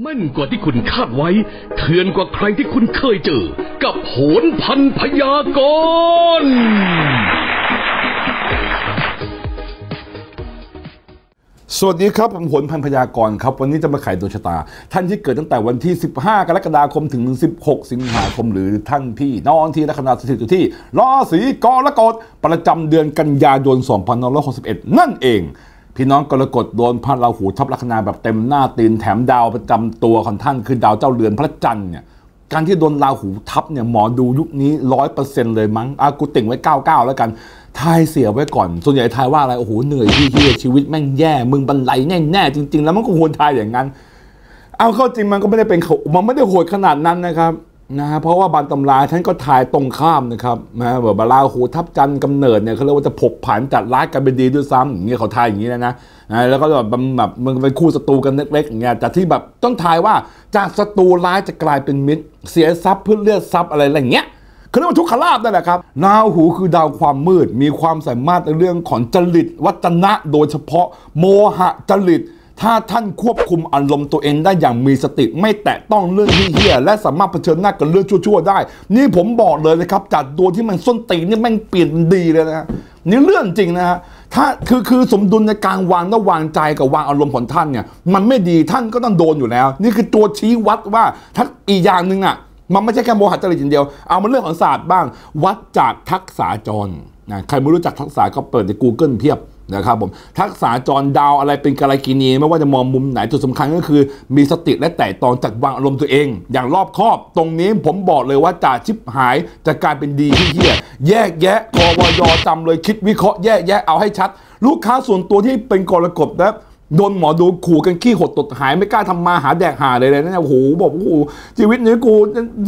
แม่นกว่าที่คุณคาดไว้ เถื่อนกว่าใครที่คุณเคยเจอ กับโหนพันพยากรณ์สวัสดีครับ ผมผลพันพยากรณ์ครับ วันนี้จะมาไขดวงชะตา ท่านที่เกิดตั้งแต่วันที่ 15 กรกฎาคมถึง 16 สิงหาคม หรือท่านที่นอนที่ลัคนาสถิตอยู่ที่ราศีกรกฎประจำเดือนกันยายน 2561 นั่นเอง พี่น้องกรกฎโดนพระราหูทับลัคนาแบบเต็มหน้าตีนแถมดาวประจำตัวของท่านคือดาวเจ้าเรือนพระจันทร์เนี่ยการที่โดนราหูทับเนี่ยหมอดูยุคนี้ร้อยเปอร์เซ็นต์เลยมั้งอากูติ่งไว้99แล้วกันทายเสียไว้ก่อน ส่วนใหญ่ทายว่าอะไรโอ้โหเหนื่อยที่เฮียชีวิตแม่งแย่มึงบันไลแน่ๆจริง ๆ แล้วมันก็ควรทายอย่างนั้น เอาเข้าจริงมันก็ไม่ได้เป็นเขามันไม่ได้โหดขนาดนั้นนะครับ นะฮะเพราะว่าบานตำราท่านก็ทายตรงข้ามนะครับนะแบบบาราหูทับจันทร์กำเนิดเนี่ยเขาเรียกว่าจะผกผันจัดร้ายกันเป็นดีด้วยซ้ำอย่างเงี้ยเขาทายอย่างนี้นะนะนะแล้วก็แบบแบบมันเป็นคู่ศัตรูกันเล็กๆอย่างเงี้ยแต่ที่แบบต้องทายว่าจากศัตรูร้ายจะกลายเป็นมิตร เสียทรัพย์เพื่อเลือดทรัพย์อะไรอย่างเงี้ยเขาเรียกว่าทุกขลาบนั่นแหละครับราหูคือดาวความมืด มีความสามารถในเรื่องของจริตวัจนะโดยเฉพาะโมหะจริต ถ้าท่านควบคุมอารมณ์ตัวเองได้อย่างมีสติ ไม่แตะต้องเรื่องที่เฮี้ยและสามารถเผชิญหน้ากับเรื่องชั่วๆได้ นี่ผมบอกเลยนะครับจากตัวที่มันส้นตีนนี่แม่งเปลี่ยนดีเลยนะนี่เรื่องจริงนะฮะถ้าคือคือสมดุลในการวางและวางใจกับวางอารมณ์ของท่านเนี่ย มันไม่ดีท่านก็ต้องโดนอยู่แล้ว นี่คือตัวชี้วัดว่าถ้าอีกอย่างหนึ่งอะมันไม่ใช่แค่โมหะจริตอย่างเดียว เอามาเรื่องของศาสตร์บ้าง วัดจากทักษะจรนะใครไม่รู้จักทักษะก็เปิดใน Google เพียบ นะครับผมทักษะจรดาวอะไรเป็นกาลกินีไม่ว่าจะมองมุมไหนจุดสำคัญก็คือ มีสติและแต่ตองจัดวางอารมณ์ตัวเอง อย่างรอบคอบ ตรงนี้ผมบอกเลยว่าจ่าชิบหายจะกลายเป็นดีที่เหี้ยแยกแยะกวยจำเลยคิดวิเคราะห์แยกแยะเอาให้ชัด ลูกค้าส่วนตัวที่เป็นกรกฎนะ โดนหมอดูขู่กันขี้หดตดหายไม่กล้าทำมาหาแดกหาเลยเลยนะโอ้โหบอกโอ้โหชีวิตนี้กู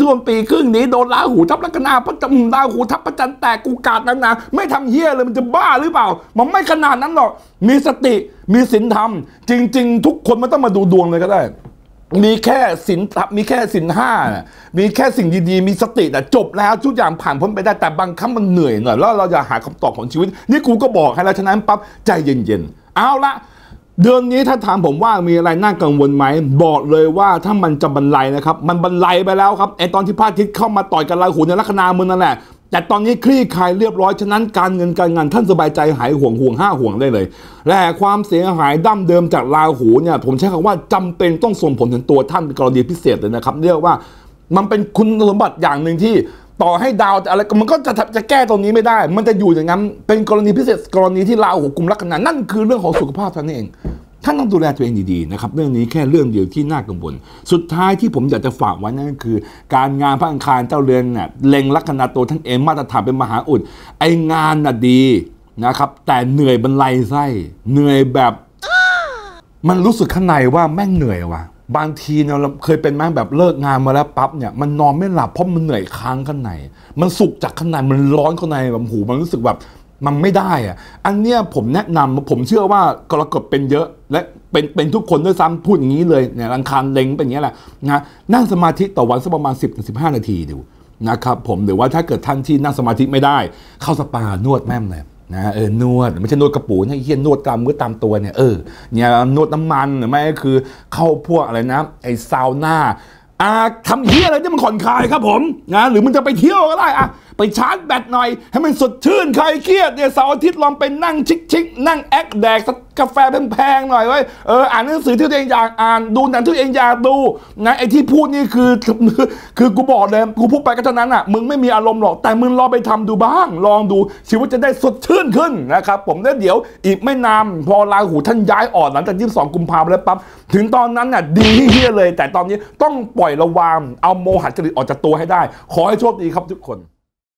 ช่วงปีครึ่งนี้โดนลาหูทับลัคนาพระจันทร์ลาหูทับพระจันทร์แตกกูกาดนั้นนะไม่ทำเฮี้ยเลยมันจะบ้าหรือเปล่า มันไม่ขนาดนั้นหรอก มีสติมีศีลธรรม จริง ๆ ทุกคนไม่ต้องมาดูดวงเลยก็ได้มีแค่สินมีแค่สินห้า มีแค่สิ่งดีๆ มีสติแต่จบแล้วทุกอย่างผ่านพ้นไปได้แต่บางครั้งมันเหนื่อยหน่อยแล้วเราจะหาคำตอบของชีวิต นี่กูก็บอกให้แล้วฉะนั้นปั๊บใจเย็นๆ เอาละ เดือนนี้ถ้าถามผมว่ามีอะไรน่ากังวลไหมบอกเลยว่าถ้ามันจะบรรลัยนะครับ มันบรรลัยไปแล้วครับไอตอนที่พระอาทิตย์เข้ามาต่อยกับราหูในลัคนามึงนั่นแหละแต่ตอนนี้คลี่คลายเรียบร้อย ฉะนั้นการเงินการงานท่านสบายใจหายห่วงห่วงห้าห่วงได้เลย และความเสียหายดั้มเดิมจากราหูเนี่ยผมใช้คำว่าจำเป็นต้องส่งผลถึงตัวท่านเป็นกรณีพิเศษเลยนะครับ เรียกว่ามันเป็นคุณสมบัติอย่างหนึ่งที่ ต่อให้ดาวอะไรมันก็จะจะแก้ตรงนี้ไม่ได้ มันจะอยู่อย่างนั้น เป็นกรณีพิเศษกรณีที่ราหูกลุ่มลัคนานั่นคือเรื่องของสุขภาพท่านเองท่านต้องดูแลตัวเองดีๆนะครับเรื่องนี้แค่เรื่องเดียวที่น่ากังวลสุดท้ายที่ผมอยากจะฝากไว้นั่นคือ การงานพระอังคารเจ้าเรือนเนี่ยเล็งลัคนาตัวท่านเองมาตรฐานเป็นมหาอุด ไองานน่ะดีนะครับ แต่เหนื่อยบรรลัยไส้เหนื่อยแบบ มันรู้สึกข้างในว่าแม่งเหนื่อยว่ะ บางทีเนี่ยเราเคยเป็นแม่งแบบเลิกงานมาแล้วปั๊บเนี่ยมันนอนไม่หลับเพราะมันเหนื่อยค้างข้างใน มันสุกจากข้างในมันร้อนข้างในแบบหูมันรู้สึกแบบมันไม่ได้อะอันเนี้ยผมแนะนำผมเชื่อว่ากรกฎเป็นเยอะ และเป็นเป็นทุกคนด้วยซ้ำพูดอย่างนี้เลยเนี่ยรังคารเล็งเป็นอย่างนี้แหละนะนั่งสมาธิต่อวันสักประมาณ 10-15นาทีดูนะครับผมหรือว่าถ้าเกิดท่านที่นั่งสมาธิไม่ได้ เข้าสปานวดแม่มเลย นะเออนวดไม่ใช่นวดกระปูนะเฮียนวดตามมือตามตัวเนี่ยเออเนี่ยนวดน้ำมันหรือไม่ก็คือเข้าพวกอะไรนะไอซาวน่าอ่าทำเฮียอะไรที่มันผ่อนคลายครับผมนะหรือมันจะไปเที่ยวก็ได้อะ ไปชาร์จแบตหน่อย ให้มันสดชื่นใครเครียดเนี่ยเสาร์อาทิตย์ลองไปนั่งชิคๆนั่งแอคแดกสักกาแฟแพงๆหน่อยไว้เอออ่านหนังสือที่ตัวเองอยากอ่านดูหนังที่ตัวเองอยากดูนะไอที่พูดนี่คือคือกูบอกเลยกูพูดไปก็เท่านั้นอะมึงไม่มีอารมณ์หรอกแต่มึงลองไปทำดูบ้าง ลองดูชีวิตจะได้สดชื่นขึ้นนะครับผมแล้วเดี๋ยวอีกไม่นานพอราหูท่านย้ายออกหลังจาก22กุมภาพันธ์แล้วปั๊บถึงตอนนั้นน่ะดีเฮียเลย แต่ตอนนี้ต้องปล่อยระวางเอาโมหะจริตออกจากตัวให้ได้ ขอให้โชคดีครับทุกคน